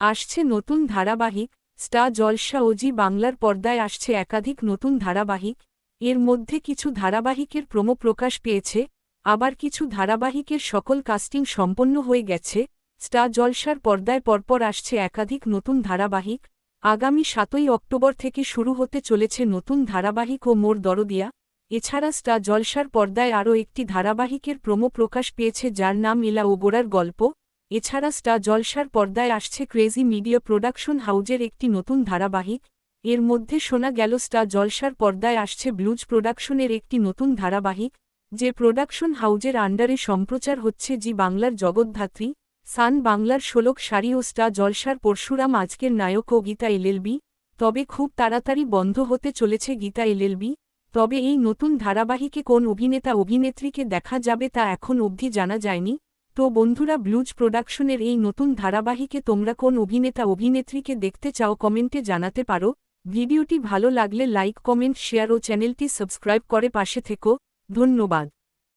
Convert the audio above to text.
আসছে নতুন ধারাবাহিক স্টা জলসা ওজি বাংলার পর্দায় আসছে একাধিক নতুন ধারাবাহিক, এর মধ্যে কিছু ধারাবাহিকের প্রমো প্রকাশ পেয়েছে, আবার কিছু ধারাবাহিকের সকল কাস্টিং সম্পন্ন হয়ে গেছে স্টা জলসার পর্দায় পরপর আসছে একাধিক নতুন ধারাবাহিক, আগামী সাতই অক্টোবর থেকে শুরু হতে চলেছে নতুন ধারাবাহিক ও মোর দরদিয়া, এছাড়া স্টা জলসার পর্দায় আরও একটি ধারাবাহিকের প্রমো প্রকাশ পেয়েছে যার নাম ইলা ও গোড়ার গল্প এছাড়া স্টা জলসার পর্দায় আসছে ক্রেজি মিডিয়া প্রোডাকশন হাউজের একটি নতুন ধারাবাহিক। এর মধ্যে শোনা গেল স্টা জলসার পর্দায় আসছে ব্লুজ প্রোডাকশনের একটি নতুন ধারাবাহিক, যে প্রোডাকশন হাউজের আন্ডারে সম্প্রচার হচ্ছে জি বাংলার জগদ্ধাত্রী, সান বাংলার ষোলক সারি ও স্টা জলসার পরশুরাম আজকের নায়ক ও গীতা এলএলবি তবে খুব তাড়াতাড়ি বন্ধ হতে চলেছে গীতা এলএলবি তবে এই নতুন ধারাবাহিকে কোন অভিনেতা অভিনেত্রীকে দেখা যাবে তা এখন অবধি জানা যায়নি। তো বন্ধুরা ব্লুজ প্রোডাকশনের এই নতুন ধারাবাহিকে তোমরা কোন অভিনেতা অভিনেত্রীকে দেখতে চাও কমেন্টে জানাতে পারো। ভিডিওটি ভালো লাগলে লাইক, কমেন্ট, শেয়ার ও চ্যানেলটি সাবস্ক্রাইব করে পাশে থেকো। ধন্যবাদ।